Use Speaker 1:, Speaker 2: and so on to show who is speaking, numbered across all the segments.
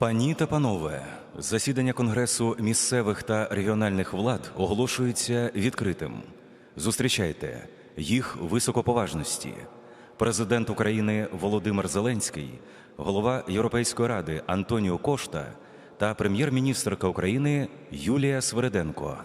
Speaker 1: Пані та панове, засідання Конгресу місцевих та регіональних влад оголошується відкритим. Зустрічайте їх високоповажності. Президент України Володимир Зеленський, голова Європейської ради Антоніо Кошта та прем'єр-міністрка України Юлія Свереденко.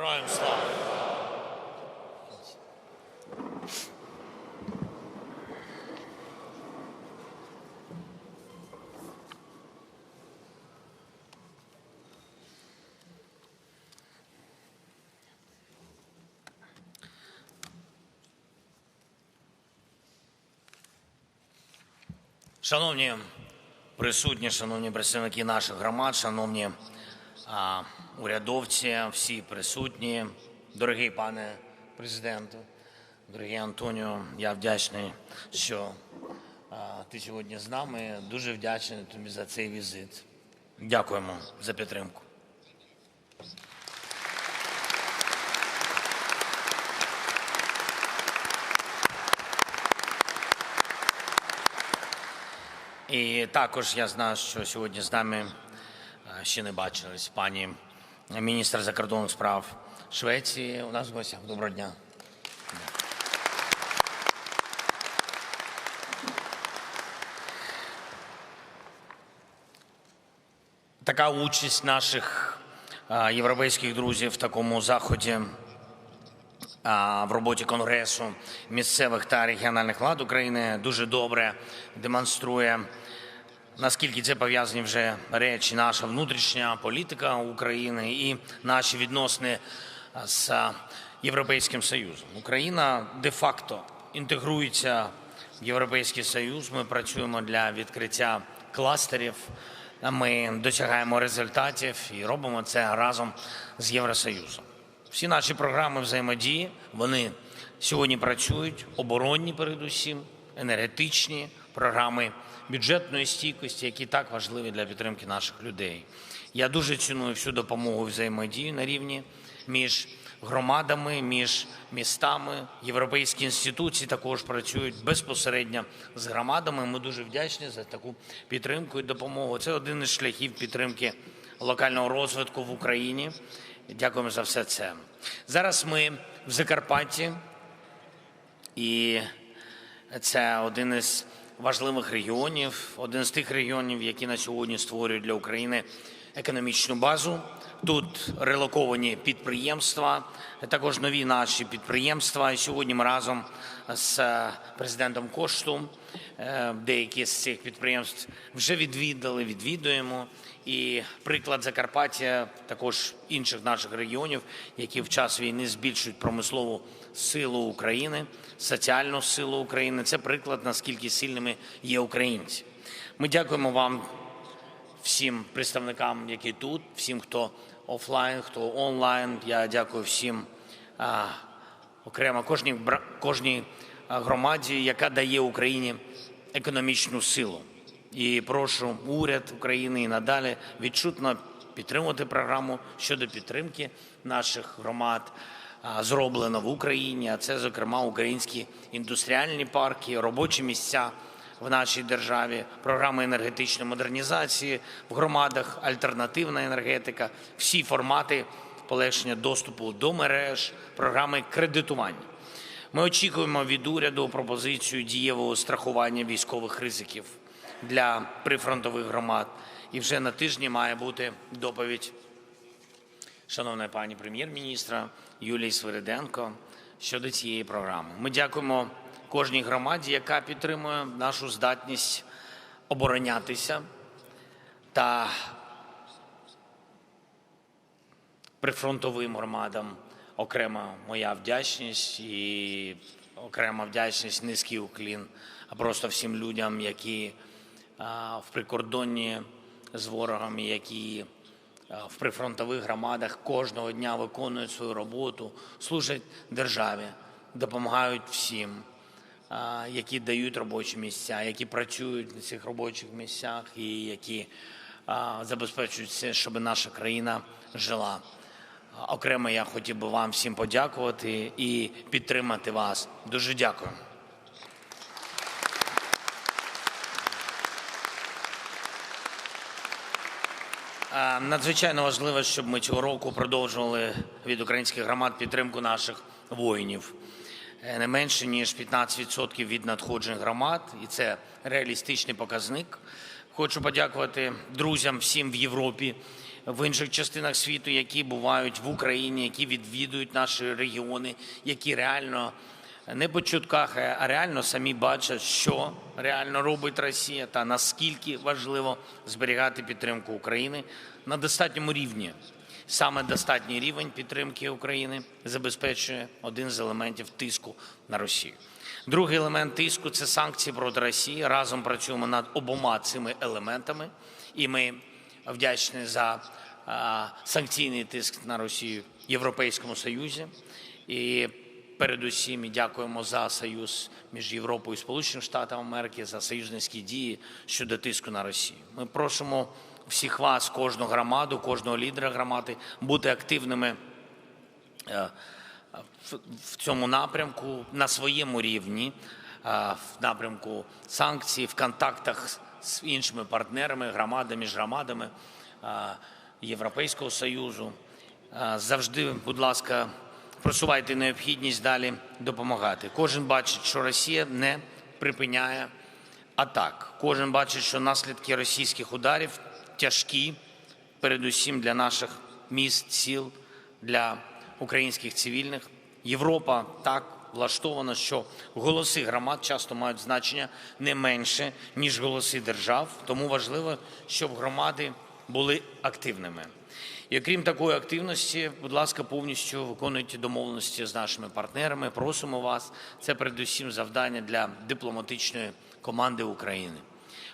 Speaker 2: Героям слава! Шановні присутні, шановні представники наших громад, шановні урядовці, всі присутні, дорогий пане президенту, дорогий Антоніо, я вдячний, що ти сьогодні з нами. Дуже вдячний тобі за цей візит. Дякуємо за підтримку. І також я знаю, що сьогодні з нами ще не бачились пані міністр закордонних справ Швеції. У нас в гостях. Доброго дня. Така участь наших європейських друзів в такому заході в роботі Конгресу місцевих та регіональних влад України дуже добре демонструє, наскільки це пов'язані вже речі, наша внутрішня політика України і наші відносини з Європейським Союзом. Україна де-факто інтегрується в Європейський Союз. Ми працюємо для відкриття кластерів. Ми досягаємо результатів і робимо це разом з Євросоюзом. Всі наші програми взаємодії вони сьогодні працюють оборонні, передусім, енергетичні програми бюджетної стійкості, які так важливі для підтримки наших людей. Я дуже ціную всю допомогу взаємодію на рівні між громадами, між містами. Європейські інституції також працюють безпосередньо з громадами. Ми дуже вдячні за таку підтримку і допомогу. Це один із шляхів підтримки локального розвитку в Україні. Дякуємо за все це. Зараз ми в Закарпатті, і це один із важливих регіонів, один з тих регіонів, які на сьогодні створюють для України економічну базу. Тут релоковані підприємства, також нові наші підприємства. І сьогодні ми разом з е, президентом Кошту е, деякі з цих підприємств вже відвідали, відвідуємо. І приклад Закарпаття, також інших наших регіонів, які в час війни збільшують промислову силу України, соціальну силу України. Це приклад, наскільки сильними є українці. Ми дякуємо вам всім представникам, які тут, всім, хто офлайн, хто онлайн. Я дякую всім а, окремо кожній, кожній громаді, яка дає Україні економічну силу. І прошу уряд України і надалі відчутно підтримувати програму щодо підтримки наших громад. Зроблено в Україні, а це, зокрема, українські індустріальні парки, робочі місця в нашій державі, програми енергетичної модернізації в громадах, альтернативна енергетика, всі формати полегшення доступу до мереж, програми кредитування. Ми очікуємо від уряду пропозицію дієвого страхування військових ризиків для прифронтових громад. І вже на тижні має бути доповідь шановної пані прем'єр-міністра Юлії Свириденко щодо цієї програми. Ми дякуємо кожній громаді, яка підтримує нашу здатність оборонятися та прифронтовим громадам окрема моя вдячність і окрема вдячність, низький уклін, а просто всім людям, які в прикордонні з ворогом, які в прифронтових громадах кожного дня виконують свою роботу, служать державі, допомагають всім, які дають робочі місця, які працюють на цих робочих місцях і які а, забезпечують все, щоб наша країна жила. Окремо я хотів би вам всім подякувати і підтримати вас. Дуже дякую. Надзвичайно важливо, щоб ми цього року продовжували від українських громад підтримку наших воїнів. Е, Не менше ніж 15% від надходжень громад, і це реалістичний показник. Хочу подякувати друзям всім в Європі, в інших частинах світу, які бувають в Україні, які відвідують наші регіони, які реально не по чутках, а реально самі бачать, що реально робить Росія та наскільки важливо зберігати підтримку України на достатньому рівні. Саме достатній рівень підтримки України забезпечує один з елементів тиску на Росію. Другий елемент тиску це санкції проти Росії. Разом працюємо над обома цими елементами, і ми вдячні за санкційний тиск на Росію в Європейському Союзі. І передусім і дякуємо за союз між Європою і Сполученими Штатами Америки за союзницькі дії щодо тиску на Росію. Ми просимо всіх вас, кожну громаду, кожного лідера громади бути активними е, в- цьому напрямку на своєму рівні, е, в напрямку санкцій, в контактах з іншими партнерами, громадами, між громадами е, Європейського Союзу. Завжди, будь ласка, просувайте необхідність далі допомагати. Кожен бачить, що Росія не припиняє атак. Кожен бачить, що наслідки російських ударів тяжкі, передусім для наших міст, сіл, для українських цивільних. Європа так влаштована, що голоси громад часто мають значення не менше, ніж голоси держав. Тому важливо, щоб громади були активними. І окрім такої активності, будь ласка, повністю виконуйте домовленості з нашими партнерами. Просимо вас. Це передусім завдання для дипломатичної команди України.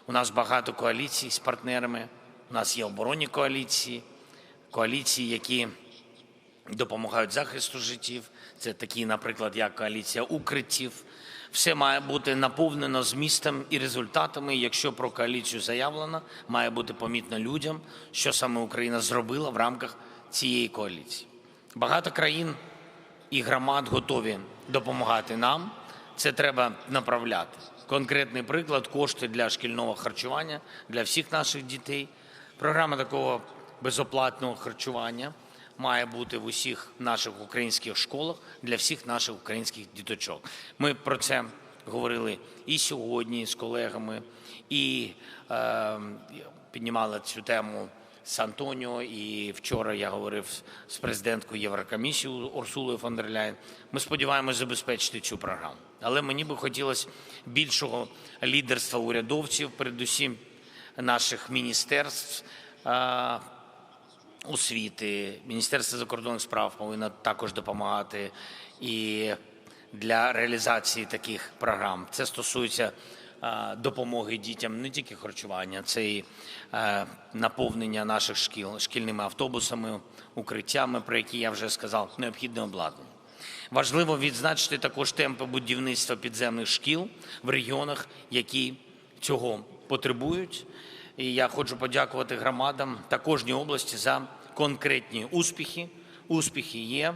Speaker 2: У нас багато коаліцій з партнерами. У нас є оборонні коаліції, коаліції, які допомагають захисту життів. Це такі, наприклад, як коаліція укриттів. Все має бути наповнено змістом і результатами. Якщо про коаліцію заявлено, має бути помітно людям, що саме Україна зробила в рамках цієї коаліції. Багато країн і громад готові допомагати нам. Це треба направляти. Конкретний приклад кошти для шкільного харчування для всіх наших дітей. Програма такого безоплатного харчування має бути в усіх наших українських школах для всіх наших українських діточок. Ми про це говорили і сьогодні з колегами, і е, піднімали цю тему з Антоніо, і вчора я говорив з президенткою Єврокомісії Урсулою фон дер Ляєн. Ми сподіваємось забезпечити цю програму. Але мені би хотілося більшого лідерства урядовців, передусім наших міністерств. Освіти, Міністерство закордонних справ повинно також допомагати і для реалізації таких програм. Це стосується е, допомоги дітям не тільки харчування, це і е, наповнення наших шкіл шкільними автобусами, укриттями, про які я вже сказав, необхідне обладнання. Важливо відзначити також темпи будівництва підземних шкіл в регіонах, які цього потребують. І я хочу подякувати громадам та кожній області за конкретні успіхи. Успіхи є.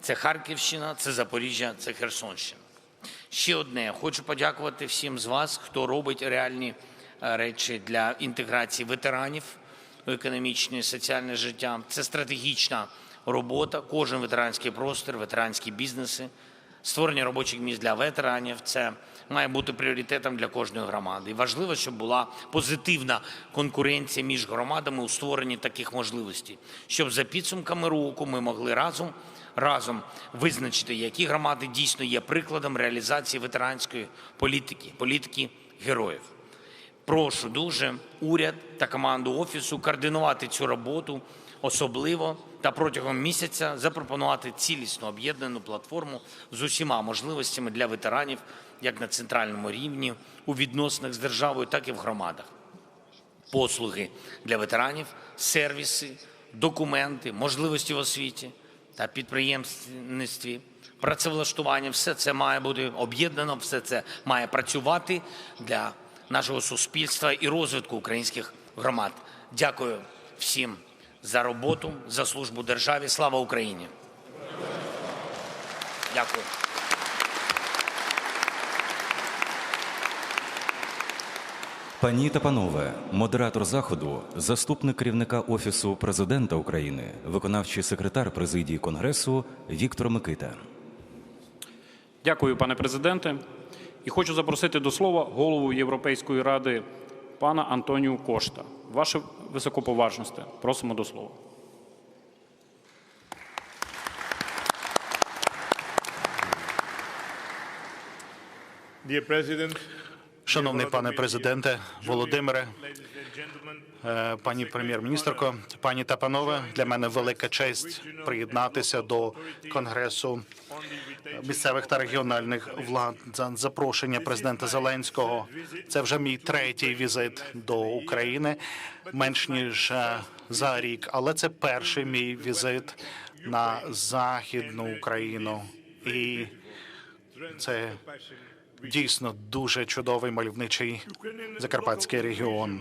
Speaker 2: Це Харківщина, це Запоріжжя, це Херсонщина. Ще одне, хочу подякувати всім з вас, хто робить реальні е, речі для інтеграції ветеранів у економічне і соціальне життя. Це стратегічна робота. Кожен ветеранський простір, ветеранські бізнеси, створення робочих місць для ветеранів. Це має бути пріоритетом для кожної громади. І важливо, щоб була позитивна конкуренція між громадами у створенні таких можливостей, щоб за підсумками року ми могли разом разом визначити, які громади дійсно є прикладом реалізації ветеранської політики, політики героїв. Прошу дуже уряд та команду офісу координувати цю роботу особливо та протягом місяця запропонувати цілісну об'єднану платформу з усіма можливостями для ветеранів як на центральному рівні у відносинах з державою, так і в громадах послуги для ветеранів, сервіси, документи, можливості в освіті та підприємництві, працевлаштування. Все це має бути об'єднано, все це має працювати для нашого суспільства і розвитку українських громад. Дякую всім за роботу, за службу державі. Слава Україні! Дякую.
Speaker 1: Пані та панове, модератор заходу, заступник керівника Офісу президента України, виконавчий секретар президії Конгресу Віктор Микита.
Speaker 3: Дякую, пане президенте. І хочу запросити до слова голову Європейської ради пана Антоніу Кошта. Ваше високоповажносте, просимо до слова.
Speaker 4: Dear President,
Speaker 5: Шановний пане президенте Володимире, е, пані прем'єр-міністрко, пані та панове, для мене велика честь приєднатися до конгресу місцевих та регіональних влад за запрошення президента Зеленського. Це вже мій третій візит до України, менш ніж е, за рік, але це перший мій візит на західну Україну, і це дійсно дуже чудовий мальовничий закарпатський регіон.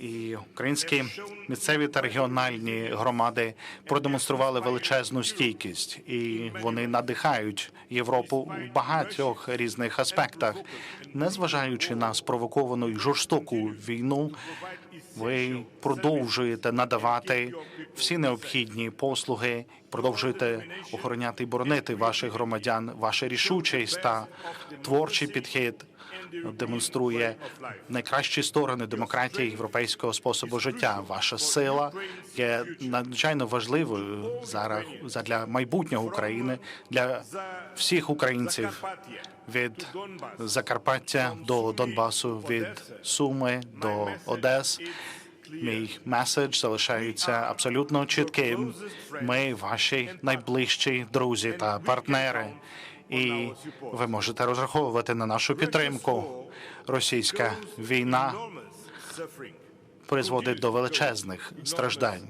Speaker 5: І українські місцеві та регіональні громади продемонстрували величезну стійкість, і вони надихають Європу в багатьох різних аспектах, незважаючи на спровоковану і жорстоку війну. Ви продовжуєте надавати всі необхідні послуги, продовжуєте охороняти і боронити ваших громадян. Ваша рішучість та творчий підхід демонструє найкращі сторони демократії європейського способу життя. Ваша сила є надзвичайно важливою зараз для майбутнього України для всіх українців від Закарпаття до Донбасу, від Суми до Одес. Мій меседж залишається абсолютно чітким. Ми ваші найближчі друзі та партнери, і ви можете розраховувати на нашу підтримку. Російська війна призводить до величезних страждань,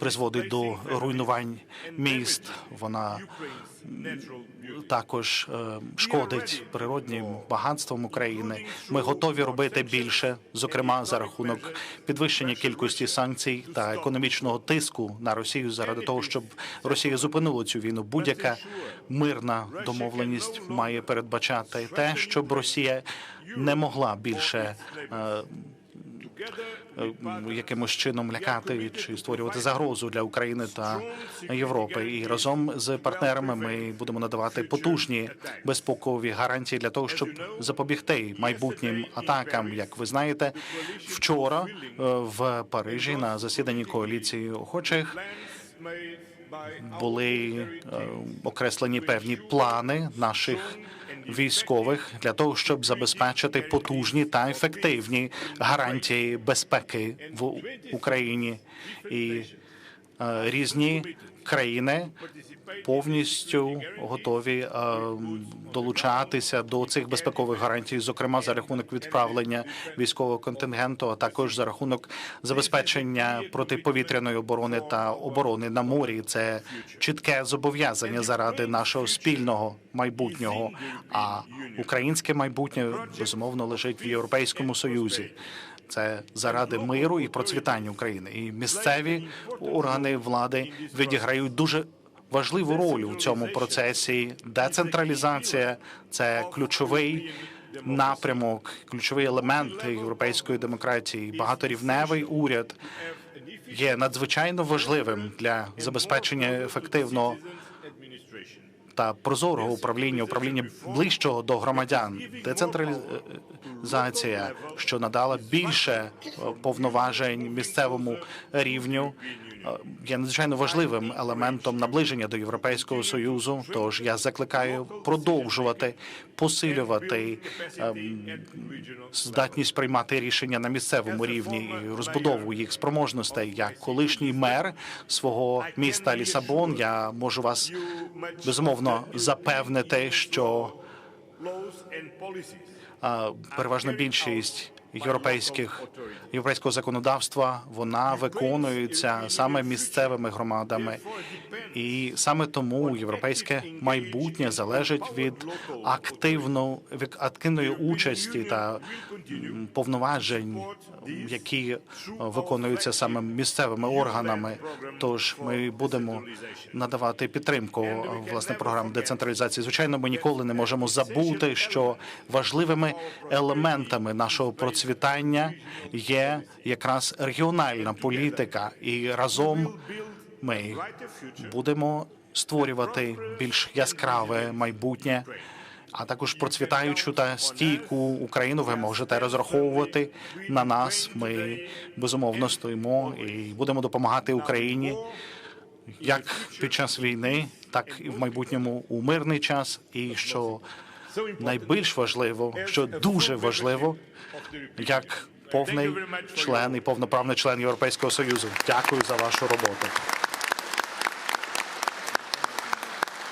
Speaker 5: призводить до руйнувань міст. Вона також е, шкодить природнім багатством України. Ми готові робити більше, зокрема за рахунок підвищення кількості санкцій та економічного тиску на Росію заради того, щоб Росія зупинила цю війну. Будь-яка мирна домовленість має передбачати те, щоб Росія не могла більше е, якимось чином лякати чи створювати загрозу для України та Європи. І разом з партнерами ми будемо надавати потужні безпекові гарантії для того, щоб запобігти майбутнім атакам. Як ви знаєте, вчора е, в Парижі на засіданні коаліції охочих були е, окреслені певні плани наших військових для того, щоб забезпечити потужні та ефективні гарантії безпеки в Україні. І е, різні країни повністю готові е, долучатися до цих безпекових гарантій, зокрема за рахунок відправлення військового контингенту, а також за рахунок забезпечення протиповітряної оборони та оборони на морі. Це чітке зобов'язання заради нашого спільного майбутнього. А українське майбутнє безумовно лежить в Європейському Союзі. Це заради миру і процвітання України. І місцеві органи влади відіграють дуже важливу роль у цьому процесі. Децентралізація це ключовий напрямок, ключовий елемент європейської демократії. Багаторівневий уряд є надзвичайно важливим для забезпечення ефективного та прозорого управління, управління ближчого до громадян, децентралізація, що надала більше повноважень місцевому рівню, є надзвичайно важливим елементом наближення до Європейського союзу. Тож я закликаю продовжувати посилювати ем, здатність приймати рішення на місцевому рівні і розбудову їх спроможностей. Як колишній мер свого міста Лісабон, я можу вас безумовно запевнити, що переважна більшість європейських європейського законодавства вона виконується саме місцевими громадами, і саме тому європейське майбутнє залежить від активно від активної участі та повноважень, які виконуються саме місцевими органами. Тож ми будемо надавати підтримку власне програм децентралізації. Звичайно, ми ніколи не можемо забути, що важливими елементами нашого процвітання є якраз регіональна політика, і разом ми будемо створювати більш яскраве майбутнє. А також процвітаючу та стійку Україну ви можете розраховувати на нас. Ми безумовно стоїмо і будемо допомагати Україні як під час війни, так і в майбутньому у мирний час. І що найбільш важливо, що дуже важливо, як повний член і повноправний член Європейського союзу. Дякую за вашу роботу.